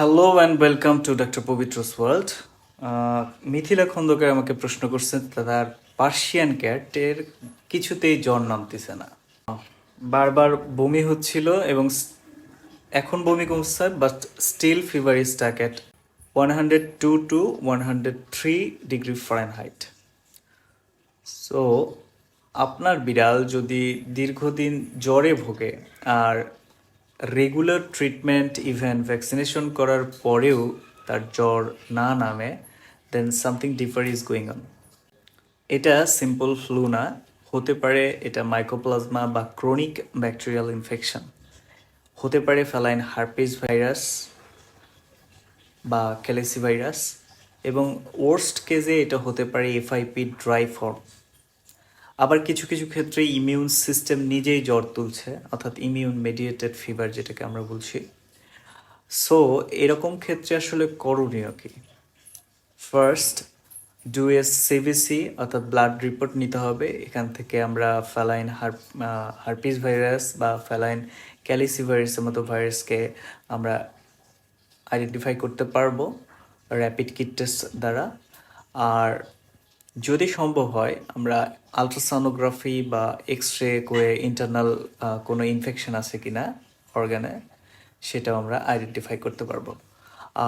Hello and welcome to doctor Pabitra's world Mithila Khandakar আমাকে প্রশ্ন করছেন, তার পার্সিয়ান ক্যাটের কিছুতেই জ্বর নামতেছে না। বারবার বমি হচ্ছিল এবং এখন বমি কমছে but still fever is stuck at one hundred two two one hundred three degree Fahrenheit so আপনার বিড়াল যদি দীর্ঘদিন জ্বরে ভোগে, আর রেগুলার ট্রিটমেন্ট ইভেন ভ্যাকসিনেশন করার পরেও তার জ্বর না নামে then something differ is going on এটা সিম্পল ফ্লু না, হতে পারে এটা মাইক্রোপ্লাজমা বা ক্রনিক ব্যাকটেরিয়াল ইনফেকশন হতে পারে ফ্যালাইন হার্পিস ভাইরাস বা ক্যালেসি ভাইরাস এবং ওর্স্ট কেজে এটা হতে পারে এফআইপি ড্রাই ফর্ম আবার কিছু কিছু ক্ষেত্রে ইমিউন সিস্টেম নিজেই জ্বর তুলছে, অর্থাৎ ইমিউন মেডিয়েটেড ফিভার যেটাকে আমরা বলছি। সো এরকম ক্ষেত্রে আসলে করণীয় কি? ফার্স্ট ডু এস সিভিসি অর্থাৎ ব্লাড রিপোর্ট নিতে হবে। এখান থেকে আমরা ফ্যালাইন হার হারপিস ভাইরাস বা ফ্যালাইন ক্যালিসি ভাইরাসের মতো ভাইরাসকে আমরা আইডেন্টিফাই করতে পারব র্যাপিড কিট টেস্ট দ্বারা। আর যদি সম্ভব হয়, আমরা আলট্রাসনোগ্রাফি বা এক্স রে করে ইন্টারনাল কোনো ইনফেকশন আছে কি না অর্গানে সেটাও আমরা আইডেন্টিফাই করতে পারব।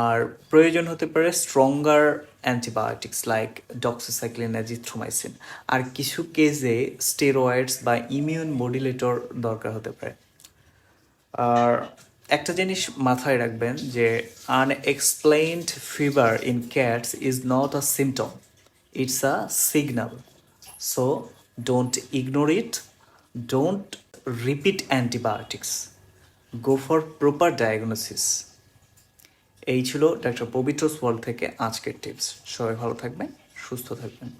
আর প্রয়োজন হতে পারে stronger antibiotics like doxycycline azithromycin আর কিছু কেসে স্টেরয়েডস বা ইমিউন মডিলেটর দরকার হতে পারে। আর একটা জিনিস মাথায় রাখবেন যে unexplained fever in cats is not a symptom it's a signal so don't ignore it don't repeat antibiotics go for proper diagnosis এই ছিল ডাক্তার পবিত্র ওয়ার্ল্ড থেকে আজকের টিপস সবাই ভালো থাকবেন, সুস্থ থাকবেন।